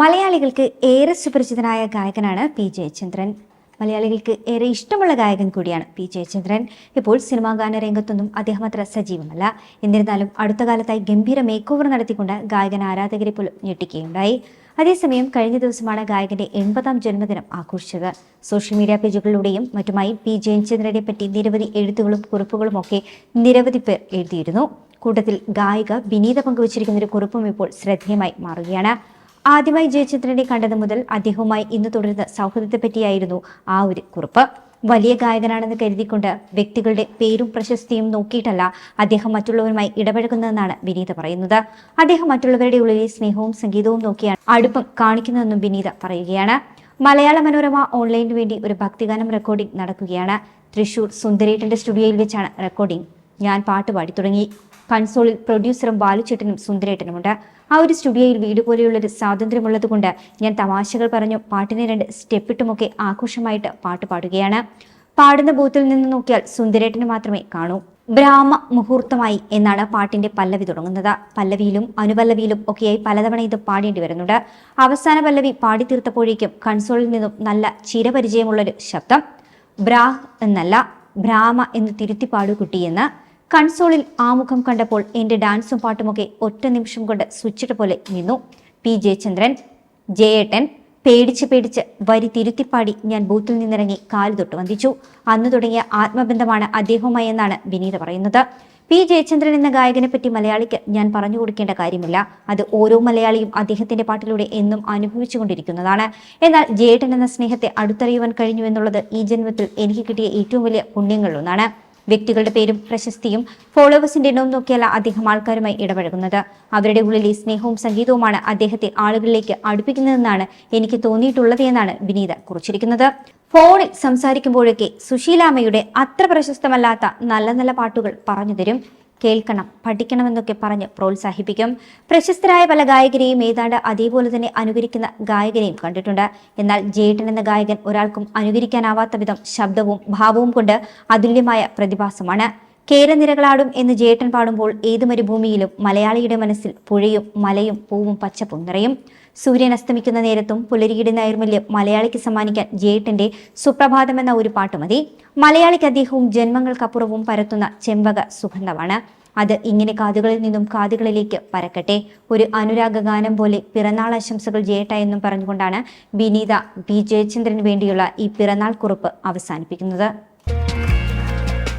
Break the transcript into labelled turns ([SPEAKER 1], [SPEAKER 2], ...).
[SPEAKER 1] മലയാളികൾക്ക് ഏറെ സുപരിചിതനായ ഗായകനാണ് പി ജയചന്ദ്രൻ. മലയാളികൾക്ക് ഏറെ ഇഷ്ടമുള്ള ഗായകൻ കൂടിയാണ് പി ജയചന്ദ്രൻ. ഇപ്പോൾ സിനിമാ ഗാന രംഗത്തൊന്നും അദ്ദേഹം അത്ര സജീവമല്ല. എന്നിരുന്നാലും അടുത്ത കാലത്തായി ഗംഭീര മേക്ക് ഓവർ നടത്തിക്കൊണ്ട് ഗായകൻ ആരാധകരെ പോലും ഞെട്ടിക്കുകയുണ്ടായി. അതേസമയം കഴിഞ്ഞ ദിവസമാണ് ഗായകന്റെ എൺപതാം ജന്മദിനം ആഘോഷിച്ചത്. സോഷ്യൽ മീഡിയ പേജുകളിലൂടെയും മറ്റുമായി പി ജയചന്ദ്രനെ പറ്റി നിരവധി എഴുത്തുകളും കുറിപ്പുകളും ഒക്കെ നിരവധി പേർ എഴുതിയിരുന്നു. കൂട്ടത്തിൽ ഗായിക വിനീത പങ്കുവച്ചിരിക്കുന്ന ഒരു കുറിപ്പും ഇപ്പോൾ ശ്രദ്ധേയമായി മാറുകയാണ്. ആദ്യമായി ജയചന്ദ്രനെ കണ്ടത് മുതൽ അദ്ദേഹവുമായി ഇന്ന് തുടരുന്ന സൗഹൃദത്തെ പറ്റിയായിരുന്നു ആ ഒരു കുറിപ്പ്. വലിയ ഗായകനാണെന്ന് കരുതിക്കൊണ്ട് വ്യക്തികളുടെ പേരും പ്രശസ്തിയും നോക്കിയിട്ടല്ല അദ്ദേഹം മറ്റുള്ളവരുമായി ഇടപഴകുന്നതെന്നാണ് വിനീത പറയുന്നത്. അദ്ദേഹം മറ്റുള്ളവരുടെ ഉള്ളിലെ സ്നേഹവും സംഗീതവും നോക്കിയാണ് അടുപ്പം കാണിക്കുന്നതെന്നും വിനീത പറയുകയാണ്. മലയാള മനോരമ ഓൺലൈനിന് വേണ്ടി ഒരു ഭക്തിഗാനം റെക്കോർഡിംഗ് നടക്കുകയാണ്. തൃശൂർ സുന്ദരേട്ടന്റെ സ്റ്റുഡിയോയിൽ വെച്ചാണ് റെക്കോർഡിംഗ് ഞാൻ പാട്ട് പാടി തുടങ്ങി. കൺസോളിൽ പ്രൊഡ്യൂസറും ബാലുചേട്ടനും സുന്ദരേട്ടനുമുണ്ട്. ആ ഒരു സ്റ്റുഡിയോയിൽ വീട് പോലെയുള്ളൊരു സ്വാതന്ത്ര്യമുള്ളതുകൊണ്ട് ഞാൻ തമാശകൾ പറഞ്ഞു പാട്ടിനെ രണ്ട് സ്റ്റെപ്പിട്ടുമൊക്കെ ആഘോഷമായിട്ട് പാട്ട് പാടുകയാണ്. പാടുന്ന ബൂത്തിൽ നിന്ന് നോക്കിയാൽ സുന്ദരേട്ടനെ മാത്രമേ കാണൂ. ബ്രാഹ്മ മുഹൂർത്തമായി എന്നാണ് പാട്ടിന്റെ പല്ലവി തുടങ്ങുന്നത്. പല്ലവിയിലും അനുപല്ലവിയിലും ഒക്കെയായി പലതവണ ഇത് പാടേണ്ടി വരുന്നുണ്ട്. അവസാന പല്ലവി പാടി തീർത്തപ്പോഴേക്കും കൺസോളിൽ നിന്നും നല്ല ചിരപരിചയമുള്ളൊരു ശബ്ദം ബ്രാഹ് എന്നല്ല ബ്രാഹ്മ എന്ന് തിരുത്തി പാടു കുട്ടിയെന്ന് കൺസോളിൽ ആമുഖം കണ്ടപ്പോൾ എന്റെ ഡാൻസും പാട്ടുമൊക്കെ ഒറ്റ നിമിഷം കൊണ്ട് സ്വിച്ചിട്ട പോലെ നിന്നു. പി. ജയചന്ദ്രൻ ജയേട്ടൻ പേടിച്ച് പേടിച്ച് വരി തിരുത്തിപ്പാടി ഞാൻ ബൂത്തിൽ നിന്നിറങ്ങി കാൽ തൊട്ട് വന്ദിച്ചു. അന്ന് തുടങ്ങിയ ആത്മബന്ധമാണ് അദ്ദേഹവുമായി എന്നാണ് വിനീത പറയുന്നത്. പി. ജയചന്ദ്രൻ എന്ന ഗായകനെ പറ്റി മലയാളിക്ക് ഞാൻ പറഞ്ഞു കൊടുക്കേണ്ട കാര്യമില്ല. അത് ഓരോ മലയാളിയും അദ്ദേഹത്തിന്റെ പാട്ടിലൂടെ എന്നും അനുഭവിച്ചുകൊണ്ടിരിക്കുന്നതാണ് എന്നാൽ ജയേട്ടൻ എന്ന സ്നേഹത്തെ അടുത്തറിയുവാൻ കഴിഞ്ഞു എന്നുള്ളത് ഈ ജന്മത്തിൽ എനിക്ക് കിട്ടിയ ഏറ്റവും വലിയ പുണ്യങ്ങളിലൊന്നാണ്. വ്യക്തികളുടെ പേരും പ്രശസ്തിയും ഫോളോവേഴ്സിന്റെ എണ്ണവും നോക്കിയല്ല അദ്ദേഹം ആൾക്കാരുമായി ഇടപഴകുന്നത്. അവരുടെ ഉള്ളിലെ സ്നേഹവും സംഗീതവുമാണ് അദ്ദേഹത്തെ ആളുകളിലേക്ക് അടുപ്പിക്കുന്നതെന്നാണ് എനിക്ക് തോന്നിയിട്ടുള്ളത് എന്നാണ് വിനീത കുറിച്ചിരിക്കുന്നത്. ഫോണിൽ സംസാരിക്കുമ്പോഴൊക്കെ സുശീലാമ്മയുടെ അത്ര പ്രശസ്തമല്ലാത്ത നല്ല നല്ല പാട്ടുകൾ പറഞ്ഞു തരും. കേൾക്കണം പഠിക്കണമെന്നൊക്കെ പറഞ്ഞ് പ്രോത്സാഹിപ്പിക്കും. പ്രശസ്തരായ പല ഗായകരെയും ഏതാണ്ട് അതേപോലെ തന്നെ അനുകരിക്കുന്ന ഗായകരെയും കണ്ടിട്ടുണ്ട്. എന്നാൽ ജേട്ടൻ എന്ന ഗായകൻ ഒരാൾക്കും അനുകരിക്കാനാവാത്ത വിധം ശബ്ദവും ഭാവവും കൊണ്ട് അതുല്യമായ പ്രതിഭാസമാണ്. കേരനിരകളാടും എന്ന് ജേട്ടൻ പാടുമ്പോൾ ഏത് മരുഭൂമിയിലും മലയാളിയുടെ മനസ്സിൽ പുഴയും മലയും പൂവും പച്ചപ്പും നിറയും. സൂര്യൻ അസ്തമിക്കുന്ന നേരത്തും പുലരിയുടെ നൈർമല്യം മലയാളിക്ക് സമ്മാനിക്കാൻ ജേട്ടന്റെ സുപ്രഭാതം എന്ന ഒരു പാട്ട് മതി. മലയാളിക്ക് അദ്ദേഹവും ജന്മങ്ങൾക്കപ്പുറവും പരത്തുന്ന ചെമ്പക സുഗന്ധമാണ്. അത് ഇങ്ങനെ കാതുകളിൽ നിന്നും കാതുകളിലേക്ക് പരക്കട്ടെ. ഒരു അനുരാഗ ഗാനം പോലെ പിറന്നാൾ ആശംസകൾ ജേട്ട എന്നും പറഞ്ഞുകൊണ്ടാണ് വിനീത ബി ജയചന്ദ്രന് വേണ്ടിയുള്ള ഈ പിറന്നാൾ കുറിപ്പ് അവസാനിപ്പിക്കുന്നത്.